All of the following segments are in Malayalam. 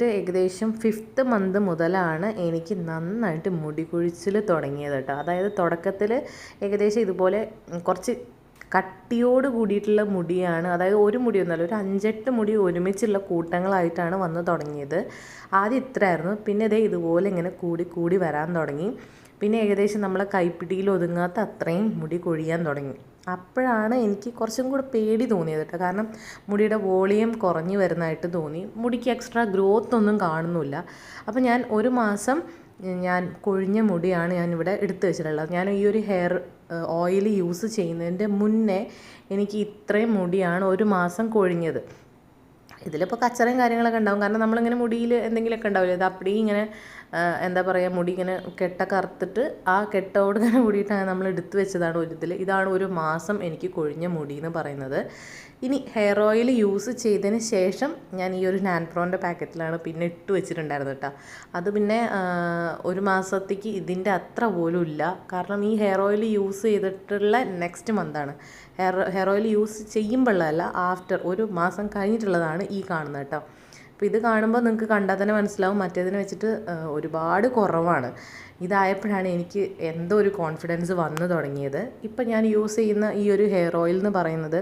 കഴിഞ്ഞിട്ട് ഏകദേശം ഫിഫ്ത്ത് മന്ത് മുതലാണ് എനിക്ക് നന്നായിട്ട് മുടി കൊഴിച്ചിൽ തുടങ്ങിയത് കേട്ടോ. അതായത് തുടക്കത്തിൽ ഏകദേശം ഇതുപോലെ കുറച്ച് കട്ടിയോട് കൂടിയിട്ടുള്ള മുടിയാണ് അതായത് ഒരു മുടിയൊന്നുമല്ല ഒരു അഞ്ചെട്ട് മുടി ഒരുമിച്ചുള്ള കൂട്ടങ്ങളായിട്ടാണ് വന്ന് തുടങ്ങിയത്. ആദ്യം ഇത്രയായിരുന്നു പിന്നെ ഇതേ ഇതുപോലെ ഇങ്ങനെ കൂടി കൂടി വരാൻ തുടങ്ങി. പിന്നെ ഏകദേശം നമ്മളെ കൈപ്പിടിയിൽ ഒതുങ്ങാത്ത അത്രയും മുടി കൊഴിയാൻ തുടങ്ങി. അപ്പോഴാണ് എനിക്ക് കുറച്ചും കൂടെ പേടി തോന്നിയത് കേട്ടോ. കാരണം മുടിയുടെ വോളിയം കുറഞ്ഞു വരുന്നതായിട്ട് തോന്നി. മുടിക്ക് എക്സ്ട്രാ ഗ്രോത്ത് ഒന്നും കാണുന്നില്ല. അപ്പോൾ ഞാൻ ഒരു മാസം ഞാൻ കൊഴിഞ്ഞ മുടിയാണ് ഞാൻ ഇവിടെ എടുത്തു വെച്ചിട്ടുള്ളത്. ഞാൻ ഈ ഒരു ഹെയർ ഓയിൽ യൂസ് ചെയ്യുന്നതിന്റെ മുന്നേ എനിക്ക് ഇത്രയും മുടിയാണ് ഒരു മാസം കൊഴിഞ്ഞത്. ഇതിലിപ്പോൾ കച്ചറയും കാര്യങ്ങളൊക്കെ ഉണ്ടാവും. കാരണം നമ്മളിങ്ങനെ മുടിയിൽ എന്തെങ്കിലുമൊക്കെ ഉണ്ടാവില്ലേ? ഇത് അപ്പടി ഇങ്ങനെ എന്താ പറയുക മുടി ഇങ്ങനെ കെട്ട അറുത്തിട്ട് ആ കെട്ടോട് ഇങ്ങനെ മുടിയിട്ടാണ് നമ്മൾ എടുത്തു വെച്ചതാണ് ഒരു ഇതിൽ ഇതാണ് ഒരു മാസം എനിക്ക് കൊഴിഞ്ഞ മുടി എന്ന് പറയുന്നത്. ഇനി ഹെയർ ഓയിൽ യൂസ് ചെയ്തതിന് ശേഷം ഞാൻ ഈ ഒരു നാൻപ്രോന്റെ പാക്കറ്റിലാണ് പിന്നെ ഇട്ട് വെച്ചിട്ടുണ്ടായിരുന്നത് കേട്ടോ. അത് പിന്നെ ഒരു മാസത്തേക്ക് ഇതിന്റെ അത്ര പോലും ഇല്ല. കാരണം ഈ ഹെയർ ഓയിൽ യൂസ് ചെയ്തിട്ടുള്ള നെക്സ്റ്റ് മന്താണ് ഹെയർ ഹെയർ ഓയിൽ യൂസ് ചെയ്യുമ്പോഴല്ല ആഫ്റ്റർ ഒരു മാസം കഴിഞ്ഞിട്ടുള്ളതാണ് ഈ കാണുന്നത് കേട്ടോ. അപ്പോൾ ഇത് കാണുമ്പോൾ നിങ്ങൾക്ക് കണ്ടാൽ തന്നെ മനസ്സിലാവും. മറ്റേതിനെ വെച്ചിട്ട് ഒരുപാട് കുറവാണ്. ഇതായപ്പോഴാണ് എനിക്ക് എന്തോ ഒരു കോൺഫിഡൻസ് വന്നു തുടങ്ങിയത്. ഇപ്പം ഞാൻ യൂസ് ചെയ്യുന്ന ഈ ഒരു ഹെയർ ഓയിൽ എന്ന് പറയുന്നത്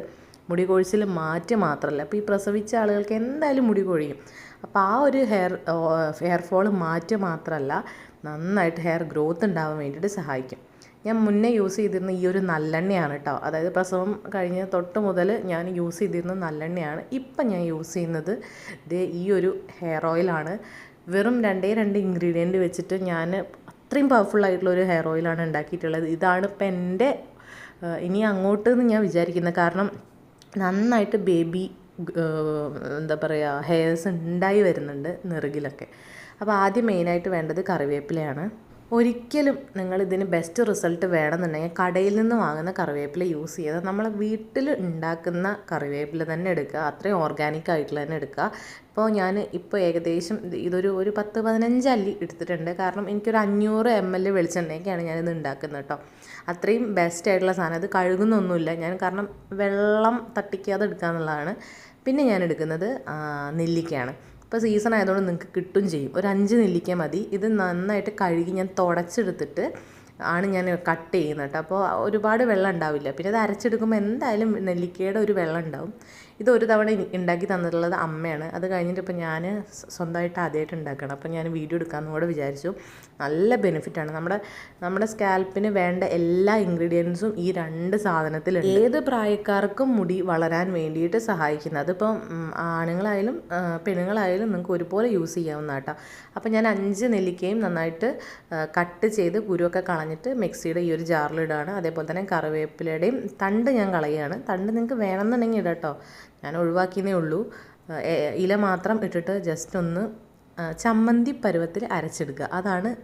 മുടി കൊഴിച്ചിൽ മാറ്റം മാത്രമല്ല. അപ്പോൾ ഈ പ്രസവിച്ച ആളുകൾക്ക് എന്തായാലും മുടി കൊഴിയും അപ്പോൾ ആ ഒരു ഹെയർ ഹെയർ ഫോൾ മാറ്റം മാത്രമല്ല നന്നായിട്ട് ഹെയർ ഗ്രോത്ത് ഉണ്ടാവാൻ വേണ്ടിയിട്ട് സഹായിക്കും. ഞാൻ മുന്നേ യൂസ് ചെയ്തിരുന്ന ഈ ഒരു നല്ലെണ്ണയാണ് കേട്ടോ. അതായത് പ്രസവം കഴിഞ്ഞ തൊട്ട് മുതൽ ഞാൻ യൂസ് ചെയ്തിരുന്ന നല്ലെണ്ണയാണ്. ഇപ്പം ഞാൻ യൂസ് ചെയ്യുന്നത് ദേ ഈ ഒരു ഹെയർ ഓയിലാണ് വെറും രണ്ടേ രണ്ട് ഇൻഗ്രീഡിയന്റ് വെച്ചിട്ട് ഞാൻ അത്രയും പവർഫുൾ ആയിട്ടുള്ള ഒരു ഹെയർ ഓയിലാണ് ഉണ്ടാക്കിയിട്ടുള്ളത്. ഇതാണ് ഇപ്പം എന്റെ ഇനി അങ്ങോട്ട് എന്ന് ഞാൻ വിചാരിക്കുന്നത്. കാരണം നന്നായിട്ട് ബേബി എന്താ പറയുക ഹെയർസ് ഉണ്ടായി വരുന്നുണ്ട് നെറുകിലൊക്കെ. അപ്പോൾ ആദ്യം മെയിനായിട്ട് വേണ്ടത് കറിവേപ്പിലയാണ്. ഒരിക്കലും നിങ്ങൾ ഇതിന് ബെസ്റ്റ് റിസൾട്ട് വേണമെന്നുണ്ടെങ്കിൽ കടയിൽ നിന്ന് വാങ്ങുന്ന കറിവേപ്പില യൂസ് ചെയ്ത് നമ്മൾ വീട്ടിൽ ഉണ്ടാക്കുന്ന കറിവേപ്പില തന്നെ എടുക്കുക. അത്രയും ഓർഗാനിക് ആയിട്ടുള്ള തന്നെ എടുക്കുക. ഇപ്പോൾ ഞാൻ ഇപ്പോൾ ഏകദേശം ഇതൊരു ഒരു പത്ത് പതിനഞ്ച് അല്ലി എടുത്തിട്ടുണ്ട്. കാരണം എനിക്കൊരു അഞ്ഞൂറ് എം എൽ വെളിച്ചെണ്ണയൊക്കെയാണ് ഞാനിത് ഉണ്ടാക്കുന്നത് കേട്ടോ. അത്രയും ബെസ്റ്റ് ആയിട്ടുള്ള സാധനം. അത് കഴുകുന്നൊന്നുമില്ല. ഞാൻ കാരണം വെള്ളം തട്ടിക്കാതെ എടുക്കുക എന്നുള്ളതാണ് പിന്നെ ഞാൻ എടുക്കുന്നത് നെല്ലിക്കയാണ്. ഇപ്പോൾ സീസൺ ആയതുകൊണ്ട് നിങ്ങൾക്ക് കിട്ടും ചെയ്യും. ഒരു അഞ്ച് നെല്ലിക്ക മതി. ഇത് നന്നായിട്ട് കഴുകി ഞാൻ തുടച്ചെടുത്തിട്ട് ആണ് ഞാൻ കട്ട് ചെയ്യുന്നത് കേട്ടോ അപ്പോൾ ഒരുപാട് വെള്ളം ഉണ്ടാവില്ല. പിന്നെ ഇത് അരച്ചെടുക്കുമ്പോൾ എന്തായാലും നെല്ലിക്കയുടെ ഒരു വെള്ളം ഉണ്ടാവും. ഇത് ഒരു തവണ ഉണ്ടാക്കി തന്നിട്ടുള്ളത് അമ്മയാണ്. അത് കഴിഞ്ഞിട്ട് ഇപ്പോൾ ഞാൻ സ്വന്തമായിട്ട് ആദ്യമായിട്ട് ഉണ്ടാക്കണം അപ്പോൾ ഞാൻ വീഡിയോ എടുക്കാമെന്ന് കൂടെ വിചാരിച്ചു. നല്ല ബെനിഫിറ്റാണ് നമ്മുടെ നമ്മുടെ സ്കാൽപ്പിന് വേണ്ട എല്ലാ ഇൻഗ്രീഡിയൻസും ഈ രണ്ട് സാധനത്തിലുണ്ട്. ഏത് പ്രായക്കാർക്കും മുടി വളരാൻ വേണ്ടിയിട്ട് സഹായിക്കുന്നത് അതിപ്പം ആണുങ്ങളായാലും പെണ്ണുങ്ങളായാലും നിങ്ങൾക്ക് ഒരുപോലെ യൂസ് ചെയ്യാവുന്ന കേട്ടോ അപ്പോൾ ഞാൻ അഞ്ച് നെല്ലിക്കയും നന്നായിട്ട് കട്ട് ചെയ്ത് കുരുവൊക്കെ കളഞ്ഞിട്ട് മിക്സിയുടെ ഈ ഒരു ജാറിലിടുകയാണ് അതേപോലെ തന്നെ കറിവേപ്പിലയുടെയും തണ്ട് ഞാൻ കളയുകയാണ് തണ്ട് നിങ്ങൾക്ക് വേണമെന്നുണ്ടെങ്കിൽ ഇടാം കേട്ടോ ഞാൻ ഒഴിവാക്കിയതേ ഉള്ളൂ. ഇല മാത്രം ഇട്ടിട്ട് ജസ്റ്റ് ഒന്ന് ചമ്മന്തി പരുവത്തിൽ അരച്ചെടുക്കുക. അതാണ്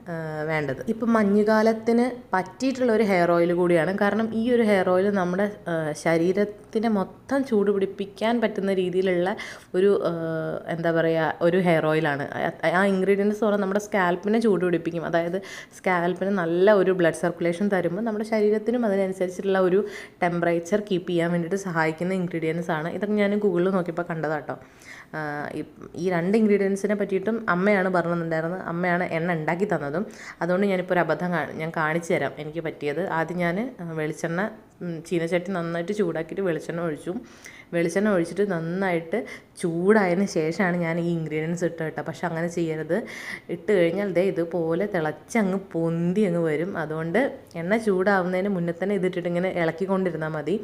വേണ്ടത്. ഇപ്പം മഞ്ഞുകാലത്തിന് പറ്റിയിട്ടുള്ള ഒരു ഹെയർ ഓയിൽ കൂടിയാണ്. കാരണം ഈ ഒരു ഹെയർ ഓയിൽ നമ്മുടെ ശരീരത്തിന് മൊത്തം ചൂട് പിടിപ്പിക്കാൻ പറ്റുന്ന രീതിയിലുള്ള ഒരു എന്താ പറയുക ഒരു ഹെയർ ഓയിലാണ് ആ- ഇൻഗ്രീഡിയൻസ് പറഞ്ഞാൽ നമ്മുടെ സ്കാൽപ്പിനെ ചൂട് പിടിപ്പിക്കും. അതായത് സ്കാൽപ്പിന് നല്ല ഒരു ബ്ലഡ് സർക്കുലേഷൻ തരുമ്പോൾ നമ്മുടെ ശരീരത്തിനും അതിനനുസരിച്ചിട്ടുള്ള ഒരു ടെമ്പറേച്ചർ കീപ്പ് ചെയ്യാൻ വേണ്ടിയിട്ട് സഹായിക്കുന്ന ഇൻഗ്രീഡിയൻസ് ആണ്. ഇതൊക്കെ ഞാൻ ഗൂഗിളിൽ നോക്കിയപ്പോൾ കണ്ടതാട്ടോ. ഈ രണ്ട് ഇൻഗ്രീഡിയൻസിനെ പറ്റിയിട്ടും അമ്മയാണ് പറഞ്ഞിട്ടുണ്ടായിരുന്നത്. അമ്മയാണ് എണ്ണ ഉണ്ടാക്കി തന്നതും. അതുകൊണ്ട് ഞാനിപ്പോൾ ഒരു അബദ്ധം ഞാൻ കാണിച്ചു തരാം എനിക്ക് പറ്റിയത്. ആദ്യം ഞാൻ വെളിച്ചെണ്ണ ചീനച്ചട്ടി നന്നായിട്ട് ചൂടാക്കിയിട്ട് വെളിച്ചെണ്ണ ഒഴിച്ചു. വെളിച്ചെണ്ണ ഒഴിച്ചിട്ട് നന്നായിട്ട് ചൂടായതിന് ശേഷമാണ് ഞാൻ ഈ ഇൻഗ്രീഡിയൻസ് ഇട്ട് കേട്ടോ. പക്ഷെ അങ്ങനെ ചെയ്യരുത്. ഇട്ട് കഴിഞ്ഞാൽ ദേ ഇതുപോലെ തിളച്ചങ്ങ് പൊന്തി അങ്ങ് വരും. അതുകൊണ്ട് എണ്ണ ചൂടാവുന്നതിന് മുന്നേ തന്നെ ഇതിട്ടിട്ട് ഇങ്ങനെ ഇളക്കിക്കൊണ്ടിരുന്നാൽ മതി.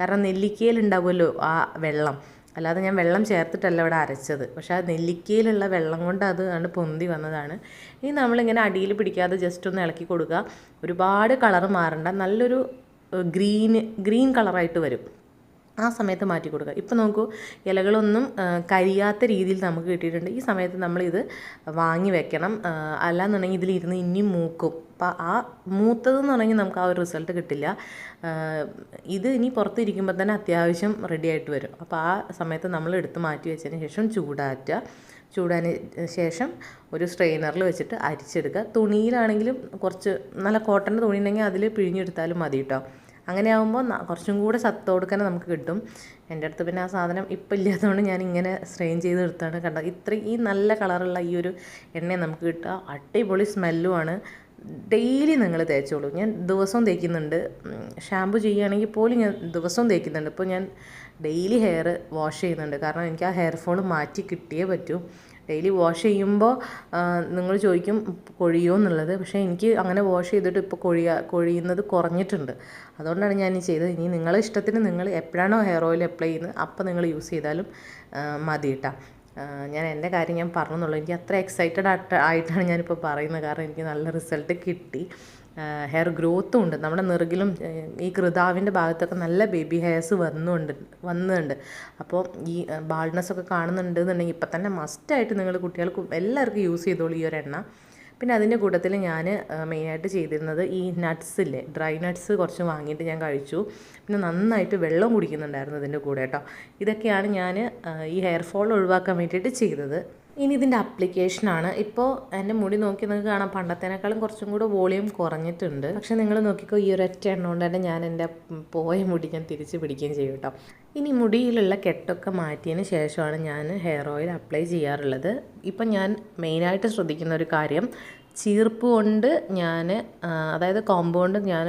കാരണം നെല്ലിക്കയിൽ ഉണ്ടാവുമല്ലോ ആ വെള്ളം. അല്ലാതെ ഞാൻ വെള്ളം ചേർത്തിട്ടല്ല ഇവിടെ അരച്ചത്. പക്ഷേ ആ നെല്ലിക്കയിലുള്ള വെള്ളം കൊണ്ട് അത് ആണ് പൊന്തി വന്നതാണ്. ഇനി നമ്മളിങ്ങനെ അടിയിൽ പിടിക്കാതെ ജസ്റ്റ് ഒന്ന് ഇളക്കി കൊടുക്കുക. ഒരുപാട് കളറ് മാറണ്ട. നല്ലൊരു ഗ്രീന് ഗ്രീൻ കളറായിട്ട് വരും. ആ സമയത്ത് മാറ്റി കൊടുക്കുക. ഇപ്പം നോക്കൂ ഇലകളൊന്നും കരിയാത്ത രീതിയിൽ നമുക്ക് കിട്ടിയിട്ടുണ്ട്. ഈ സമയത്ത് നമ്മളിത് വാങ്ങി വെക്കണം. അല്ലാന്നുണ്ടെങ്കിൽ ഇതിലിരുന്ന് ഇനിയും മൂക്കും. അപ്പം ആ മൂത്തതെന്ന് പറഞ്ഞാൽ നമുക്ക് ആ ഒരു റിസൾട്ട് കിട്ടില്ല. ഇത് ഇനി പുറത്തിരിക്കുമ്പോൾ തന്നെ അത്യാവശ്യം റെഡി ആയിട്ട് വരും. അപ്പോൾ ആ സമയത്ത് നമ്മൾ എടുത്ത് മാറ്റി വെച്ചതിന് ശേഷം ചൂടാറ്റുക. ചൂടാന് ശേഷം ഒരു സ്ട്രെയിനറിൽ വെച്ചിട്ട് അരിച്ചെടുക്കുക. തുണിയിലാണെങ്കിലും കുറച്ച് നല്ല കോട്ടന്റെ തുണി ഉണ്ടെങ്കിൽ അതിൽ പിഴിഞ്ഞെടുത്താലും മതി കേട്ടോ അങ്ങനെ ആകുമ്പോൾ കുറച്ചും കൂടെ സത്ത് കൊടുക്കാൻ നമുക്ക് കിട്ടും. എന്റെ അടുത്ത് പിന്നെ ആ സാധനം ഇപ്പം ഇല്ലാത്തതുകൊണ്ട് ഞാൻ ഇങ്ങനെ സ്ട്രെയിൻ ചെയ്ത് എടുത്താണ് കണ്ടത്. ഇത്രയും ഈ നല്ല കളറുള്ള ഈ ഒരു എണ്ണ നമുക്ക് കിട്ടുക. അടിപൊളി സ്മെല്ലുമാണ് ഡെയിലി നിങ്ങൾ തേച്ചോളൂ. ഞാൻ ദിവസവും തേക്കുന്നുണ്ട്. ഷാമ്പു ചെയ്യുകയാണെങ്കിൽ പോലും ഞാൻ ദിവസവും തേക്കുന്നുണ്ട്. ഇപ്പോൾ ഞാൻ ഡെയിലി ഹെയർ വാഷ് ചെയ്യുന്നുണ്ട്. കാരണം എനിക്ക് ആ ഹെയർ ഫോൾ മാറ്റി കിട്ടിയേ പറ്റൂ. ഡെയിലി വാഷ് ചെയ്യുമ്പോൾ നിങ്ങൾ ചോദിക്കും കൊഴിയോ എന്നുള്ളത്. പക്ഷേ എനിക്ക് അങ്ങനെ വാഷ് ചെയ്തിട്ട് ഇപ്പോൾ കൊഴിയ കൊഴിയുന്നത് കുറഞ്ഞിട്ടുണ്ട്. അതുകൊണ്ടാണ് ഞാൻ ഈ ചെയ്തത്. ഇനി നിങ്ങളെ ഇഷ്ടത്തിന് നിങ്ങൾ എപ്പോഴാണോ ഹെയർ ഓയിൽ അപ്ലൈ ചെയ്യുന്നത് അപ്പോൾ നിങ്ങൾ യൂസ് ചെയ്താലും മതി കേട്ടോ ഞാൻ എന്റെ കാര്യം ഞാൻ പറഞ്ഞെന്നുള്ളൂ. എനിക്ക് അത്ര എക്സൈറ്റഡ് ആയിട്ട് ആയിട്ടാണ് ഞാനിപ്പോൾ പറയുന്നത്. കാരണം എനിക്ക് നല്ല റിസൾട്ട് കിട്ടി. ഹെയർ ഗ്രോത്തും ഉണ്ട്. നമ്മുടെ നെറുകിലും ഈ കൃതാവിന്റെ ഭാഗത്തൊക്കെ നല്ല ബേബി ഹെയർസ് വന്നുണ്ട് വന്നുണ്ട്. അപ്പോൾ ഈ ബാൾഡ്നെസ് ഒക്കെ കാണുന്നുണ്ട് എന്നുണ്ടെങ്കിൽ ഇപ്പം തന്നെ മസ്റ്റായിട്ട് നിങ്ങൾ കുട്ടികൾക്ക് എല്ലാവർക്കും യൂസ് ചെയ്തോളൂ ഈ ഒരു എണ്ണ പിന്നെ അതിന്റെ കൂട്ടത്തിൽ ഞാൻ മെയിനായിട്ട് ചെയ്തിരുന്നത് ഈ നട്ട്സില്ലേ ഡ്രൈ നട്ട്സ് കുറച്ച് വാങ്ങിയിട്ട് ഞാൻ കഴിച്ചു. പിന്നെ നന്നായിട്ട് വെള്ളം കുടിക്കുന്നുണ്ടായിരുന്നു ഇതിന്റെ കൂടെ കേട്ടോ. ഇതൊക്കെയാണ് ഞാൻ ഈ ഹെയർ ഫോൾ ഒഴിവാക്കാൻ വേണ്ടിയിട്ട് ചെയ്തത്. ഇനി ഇതിന്റെ അപ്ലിക്കേഷനാണ് ഇപ്പോൾ എന്റെ മുടി നോക്കി നിങ്ങൾക്ക് കാണാം. പണ്ടത്തേനേക്കാളും കുറച്ചും കൂടെ വോളിയം കുറഞ്ഞിട്ടുണ്ട്. പക്ഷേ നിങ്ങൾ നോക്കിക്കോ ഈ ഒരൊറ്റ എണ്ണം കൊണ്ട് തന്നെ ഞാൻ എന്റെ പോയ മുടി ഞാൻ തിരിച്ച് പിടിക്കുകയും ചെയ്യും കേട്ടോ. ഇനി മുടിയിലുള്ള കെട്ടൊക്കെ മാറ്റിയതിന് ശേഷമാണ് ഞാൻ ഹെയർ ഓയിൽ അപ്ലൈ ചെയ്യാറുള്ളത്. ഇപ്പം ഞാൻ മെയിനായിട്ട് ശ്രദ്ധിക്കുന്ന ഒരു കാര്യം ചീർപ്പ് കൊണ്ട് ഞാൻ അതായത് കോമ്പൗണ്ട് ഞാൻ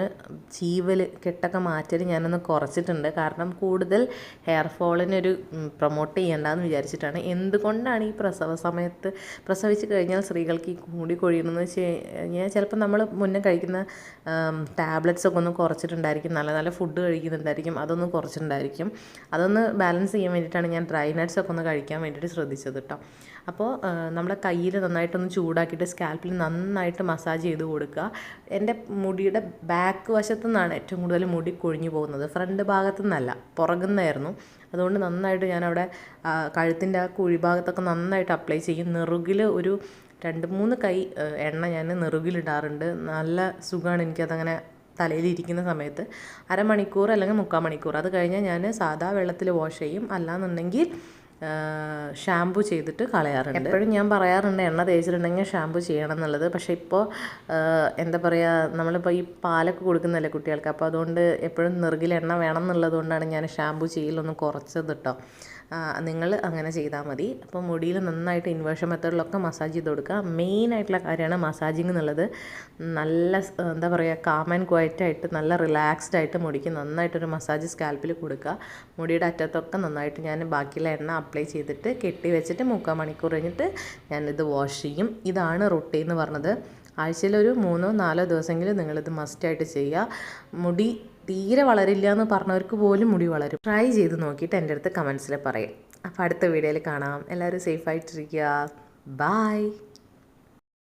ചീവൽ കെട്ടൊക്കെ മാറ്റൽ ഞാനൊന്ന് കുറച്ചിട്ടുണ്ട്. കാരണം കൂടുതൽ ഹെയർ ഫോളിനൊരു പ്രൊമോട്ട് ചെയ്യേണ്ടെന്ന് വിചാരിച്ചിട്ടാണ്. എന്തുകൊണ്ടാണ് ഈ പ്രസവ സമയത്ത് പ്രസവിച്ച് കഴിഞ്ഞാൽ സ്ത്രീകൾക്ക് ഈ കൂടി കൊഴിയണമെന്ന് വെച്ച് കഴിഞ്ഞാൽ ചിലപ്പോൾ നമ്മൾ മുന്നേ കഴിക്കുന്ന ടാബ്ലറ്റ്സ് ഒക്കെ ഒന്ന് കുറച്ചിട്ടുണ്ടായിരിക്കും. നല്ല നല്ല ഫുഡ് കഴിക്കുന്നുണ്ടായിരിക്കും. അതൊന്ന് കുറച്ചിട്ടുണ്ടായിരിക്കും. അതൊന്ന് ബാലൻസ് ചെയ്യാൻ വേണ്ടിയിട്ടാണ് ഞാൻ ഡ്രൈ നട്ട്സ് ഒക്കെ ഒന്ന് കഴിക്കാൻ വേണ്ടിയിട്ട് ശ്രദ്ധിച്ചത് കേട്ടോ അപ്പോൾ നമ്മുടെ കയ്യിൽ നന്നായിട്ടൊന്ന് ചൂടാക്കിയിട്ട് സ്കാൽപ്പിൽ നന്നായിട്ട് മസാജ് ചെയ്ത് കൊടുക്കുക. എന്റെ മുടിയുടെ ബാക്ക് വശത്തു നിന്നാണ് ഏറ്റവും കൂടുതൽ മുടി കൊഴിഞ്ഞു പോകുന്നത്. ഫ്രണ്ട് ഭാഗത്തു നിന്നല്ല പുറകുന്നായിരുന്നു അതുകൊണ്ട് നന്നായിട്ട് ഞാനവിടെ കഴുത്തിന്റെ ആ കുഴിഭാഗത്തൊക്കെ നന്നായിട്ട് അപ്ലൈ ചെയ്യും. നെറുകിൽ ഒരു രണ്ട് മൂന്ന് കൈ എണ്ണ ഞാൻ നെറുകിലിടാറുണ്ട് നല്ല സുഖമാണ് എനിക്കതങ്ങനെ തലയിലിരിക്കുന്ന സമയത്ത്. അരമണിക്കൂർ അല്ലെങ്കിൽ മുക്കാൽ മണിക്കൂർ. അത് കഴിഞ്ഞാൽ ഞാൻ സാധാ വെള്ളത്തിൽ വാഷ് ചെയ്യും. അല്ലാന്നുണ്ടെങ്കിൽ ഷാമ്പു ചെയ്തിട്ട് കളയാറുണ്ട്. എപ്പോഴും ഞാൻ പറയാറുണ്ട് എണ്ണ തേച്ചിട്ടുണ്ടെങ്കിൽ ഷാമ്പു ചെയ്യണം എന്നുള്ളത്. പക്ഷേ ഇപ്പോൾ എന്താ പറയുക നമ്മളിപ്പോൾ ഈ പാലൊക്കെ കൊടുക്കുന്നതല്ലേ കുട്ടികൾക്ക്. അപ്പോൾ അതുകൊണ്ട് എപ്പോഴും നിറുകിൽ എണ്ണ വേണം എന്നുള്ളത് കൊണ്ടാണ് ഞാൻ ഷാമ്പു ചെയ്യലൊന്ന് കുറച്ചത് കേട്ടോ നിങ്ങൾ അങ്ങനെ ചെയ്താൽ മതി. അപ്പോൾ മുടിയിൽ നന്നായിട്ട് ഇൻവേർഷൻ മെത്തേഡിലൊക്കെ മസാജ് ചെയ്ത് കൊടുക്കുക. മെയിൻ ആയിട്ടുള്ള കാര്യമാണ് മസാജിങ് എന്നുള്ളത്. നല്ല എന്താ പറയുക കാം ആൻഡ് ക്വയറ്റ് ആയിട്ട് നല്ല റിലാക്സ്ഡ് ആയിട്ട് മുടിക്ക് നന്നായിട്ടൊരു മസാജ് സ്കാൽപ്പിൽ കൊടുക്കുക. മുടിയുടെ അറ്റത്തൊക്കെ നന്നായിട്ട് ഞാൻ ബാക്കിയുള്ള എണ്ണ അപ്ലൈ ചെയ്തിട്ട് കെട്ടി വെച്ചിട്ട് മുക്കാൽ മണിക്കൂർ കഴിഞ്ഞിട്ട് ഞാനിത് വാഷ് ചെയ്യും. ഇതാണ് റൊട്ടി എന്ന് പറഞ്ഞത്. ആഴ്ചയിൽ ഒരു മൂന്നോ നാലോ ദിവസമെങ്കിലും നിങ്ങളിത് മസ്റ്റായിട്ട് ചെയ്യുക. മുടി തീരെ വളരില്ല എന്ന് പറഞ്ഞവർക്ക് പോലും മുടി വളരും. ട്രൈ ചെയ്ത് നോക്കിയിട്ട് എന്റെ അടുത്ത് കമൻസിൽ പറയാം. അപ്പോൾ അടുത്ത വീഡിയോയിൽ കാണാം. എല്ലാവരും സേഫായിട്ടിരിക്കുക ബായ്